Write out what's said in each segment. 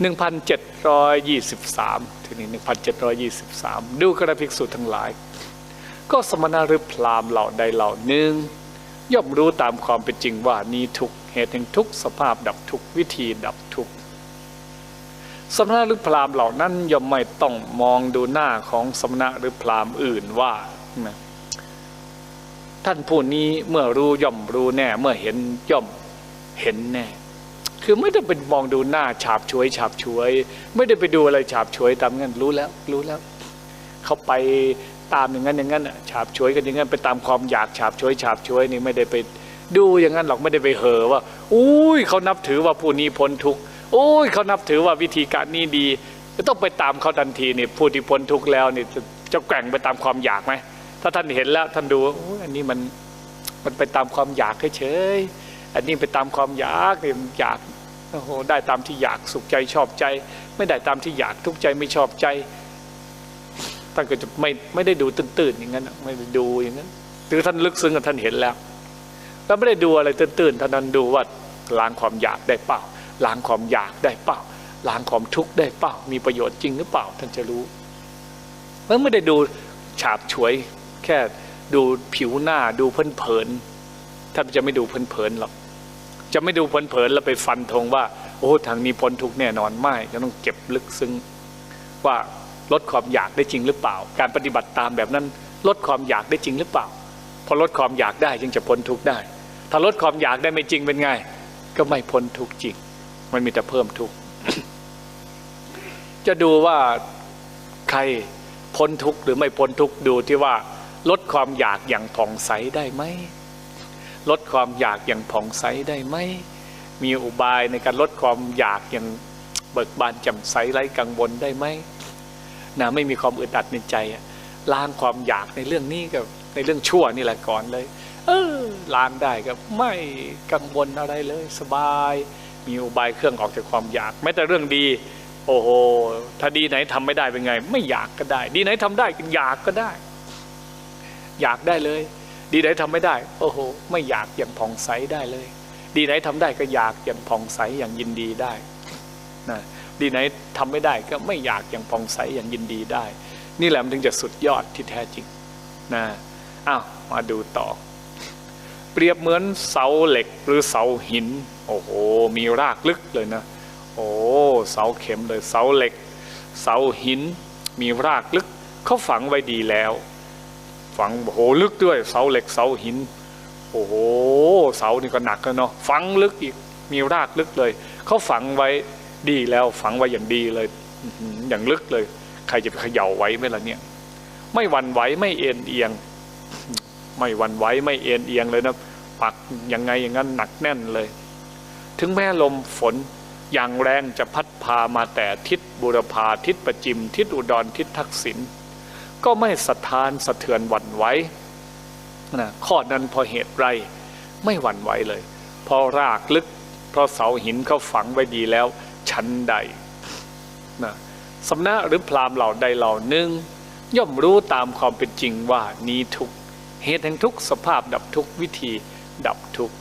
1723ทีนี้ 1723 ดูกระภิกษุทั้งหลาย ก็สมณะหรือพราหมเหล่าใดเหล่าหนึ่งย่อมรู้ตามความเป็นจริงว่านี้ทุกเหตุแห่งทุกสภาพดับทุกวิธีดับทุกสมณะหรือพราหมเหล่านั้นย่อมไม่ต้องมองดูหน้าของสมณะหรือพราหมอื่นว่าท่านผู้นี้เมื่อรู้ย่อมรู้แน่ เมื่อเห็นย่อมเห็นแน่ คือไม่ได้เป็นมองดูหน้าฉาบฉวยฉาบฉวย ไม่ได้ไปดูอะไรฉาบฉวยตามงั้นรู้แล้วรู้แล้ว เขาไปตามอย่างนั้นอย่างนั้นน่ะฉาบฉวยกันอย่างนั้นไปตามความอยากฉาบฉวยฉาบฉวยนี่ไม่ได้ไปดูอย่างนั้นหรอกไม่ได้ไปเห่อว่าอุ้ยเขานับถือว่าผู้นี้พ้นทุกข์โอ้ยเขานับถือว่าวิธีการนี้ดีต้องไปตามเขาทันทีนี่ผู้ที่พ้นทุกข์แล้วนี่จะจะแกว่งไปตามความอยากไหมถ้าท่านเห็นแล้วท่านดูโอ้ยอันนี้มันมันไปตามความอยากเฉยๆอันนี้ไปตามความอยากอยาก โอ้โหได้ตามที่อยากสุขใจชอบใจ ไม่ได้ตามที่อยากทุกข์ใจไม่ชอบใจท่านก็จะไม่ไม่ได้ดูตื่นๆอย่างนั้นไม่ได้ดูอย่างนั้นหรือท่านลึกซึ้งกับท่านเห็นแล้วแล้วไม่ได้ดูอะไรตื่นๆท่านนั้นดูว่าล้างความอยากได้เปล่าล้างความอยากได้เปล่าล้างความทุกข์ได้เปล่ามีประโยชน์จริงหรือเปล่าท่านจะรู้แล้วไม่ได้ดูฉาบฉวย แค่ดูผิวหน้าดูเพลินๆท่านจะไม่ดูเพลินๆหรอก จะไม่ดูเพลินๆแล้วไปฟันธงว่า โอ้ทางนี้พ้นทุกแน่นอนไม่จะต้องเก็บลึกซึ้งว่าลดความอยากได้จริงหรือเปล่า การปฏิบัติตามแบบนั้น ลดความอยากได้จริงหรือเปล่า พอลดความอยากได้จึงจะพ้นทุกได้ ถ้าลดความอยากได้ไม่จริงเป็นไง ก็ไม่พ้นทุกจริง มันมีแต่เพิ่มทุกจะดูว่าใครพ้นทุกหรือไม่พ้นทุกดูที่ว่า ลดความอยากอย่างผ่องใสได้ไหม ลดความอยากอย่างผ่องใสได้ไหมมีอุบายในการลดความอยากอย่างเบิกบานแจ่มใสไร้กังวลได้ไหมนะไม่มีความอึดอัดในใจอะล้างความอยากในเรื่องนี้กับในเรื่องชั่วนี่แหละก่อนเลย เออล้างได้ก็ไม่กังวลอะไรเลยสบาย มีอุบายเครื่องออกจากความอยาก แม้แต่เรื่องดี โอ้โหถ้าดีไหนทำไม่ได้เป็นไง ไม่อยากก็ได้ ดีไหนทำได้ก็อยากก็ได้ อยากได้เลย ดีไหนทำไม่ได้ โอ้โห ไม่อยากอย่างผ่องใสได้เลย ดีไหนทำได้ก็อยากอย่างผ่องใสอย่างยินดีได้นะดีไหนทำไม่ได้ก็ไม่อยากอย่างผ่องใสอย่างยินดีได้ นี่แหละมันถึงจะสุดยอดที่แท้จริงนะอ้าวมาดูต่อ เปรียบเหมือนเสาเหล็กหรือเสาหิน โอ้โห มีรากลึกเลยนะ โอ้เสาเข็มเลยเสาเหล็ก เสาหิน มีรากลึกเขาฝังไว้ดีแล้ว ฝังโหลึกด้วย เสาเหล็กเสาหิน โอ้โหเสานี่ก็หนักแล้วเนาะฝังลึกอีกมีรากลึกเลยเขาฝังไว้ดีแล้วฝังไว้อย่างดีเลยอื้อหืออย่างลึกเลย ใครจะไปเขย่าไว้ไหมล่ะเนี่ย ไม่หวั่นไหวไม่เอ็นเอียง ไม่หวั่นไหวไม่เอ็นเอียงเลยนะปักยังไงอย่างนั้นหนักแน่นเลย ถึงแม้ลมฝนอย่างแรงจะพัดพามาแต่ทิศบุรพาทิศประจิม ทิศอุดรทิศทักษิณ ก็ไม่สะท้านสะเทือนหวั่นไหวนะข้อนั้นเพอเหตุไรไม่หวั่นไหวเลยเพราะรากลึก เพราะเสาหินเขาฝังไว้ดีแล้ว ชั้นใดนะสำนักหรือพราหมณ์เหล่าใดเหล่าหนึ่งย่อมรู้ตามความเป็นจริงว่านี้ทุกข์เหตุแห่งทุกข์สภาพดับทุกข์วิธีดับทุกข์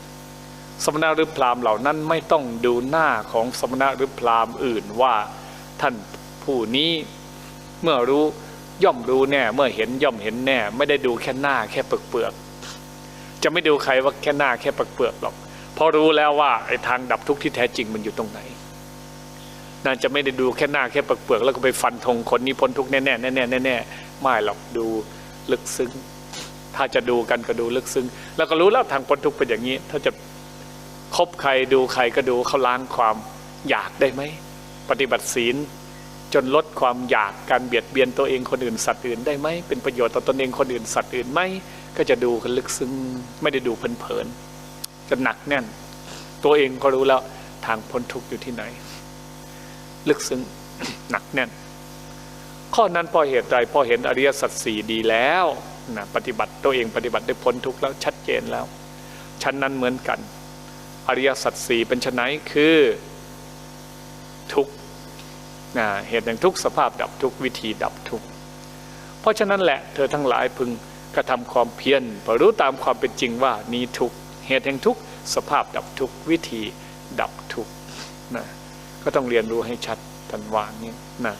สมณะหรือพราหมณ์เหล่านั้นไม่ต้องดูหน้าของสมณะหรือพราหมณ์อื่นว่าท่านผู้นี้เมื่อรู้ ย่อมรู้แน่ เมื่อเห็นย่อมเห็นแน่ ไม่ได้ดูแค่หน้าแค่เปลือกเปลือกจะไม่ดูใครว่าแค่หน้าแค่เปลือกเปลือกหรอกเพราะรู้แล้วว่าไอ้ทางดับทุกข์ที่แท้จริงมันอยู่ตรงไหนน่าจะไม่ได้ดูแค่หน้าแค่เปลือกแล้วก็ไปฟันธงคนนี้พ้นทุกข์แน่ๆแน่ๆแน่ไม่หรอกดูลึกซึ้ง ถ้าจะดูกันก็ดูลึกซึ้ง แล้วก็รู้แล้วทางพ้นทุกข์เป็นอย่างนี้ ถ้าจะคบใครดูใครก็ดูเขาล้างความอยากได้ไหม ปฏิบัติศีล จนลดความอยากการเบียดเบียนตัวเองคนอื่นสัตว์อื่นได้ไหมเป็นประโยชน์ต่อตนเองคนอื่นสัตว์อื่นไหมก็จะดูกันลึกซึ้งไม่ได้ดูเพลินๆจะหนักแน่น ตัวเองก็รู้แล้วทางพ้นทุกข์อยู่ที่ไหน ลึกซึ้งหนักแน่น ข้อนั้นพอเหตุใดพอเห็นอริยสัจสี่ดีแล้วนะปฏิบัติตัวเองปฏิบัติได้พ้นทุกข์แล้วชัดเจนแล้ว ชั้นนั้นเหมือนกัน อริยสัจสี่เป็นชนไหนคือทุกข์ นะเหตุแห่งทุกสภาพดับทุกวิธีดับทุกเพราะฉะนั้นแหละเธอทั้งหลายพึงกระทำความเพียรพอรู้ตามความเป็นจริงว่านี้ทุกเหตุแห่งทุกสภาพดับทุกวิธีดับทุกนะก็ต้องเรียนรู้ให้ชัดทันวานี้นะ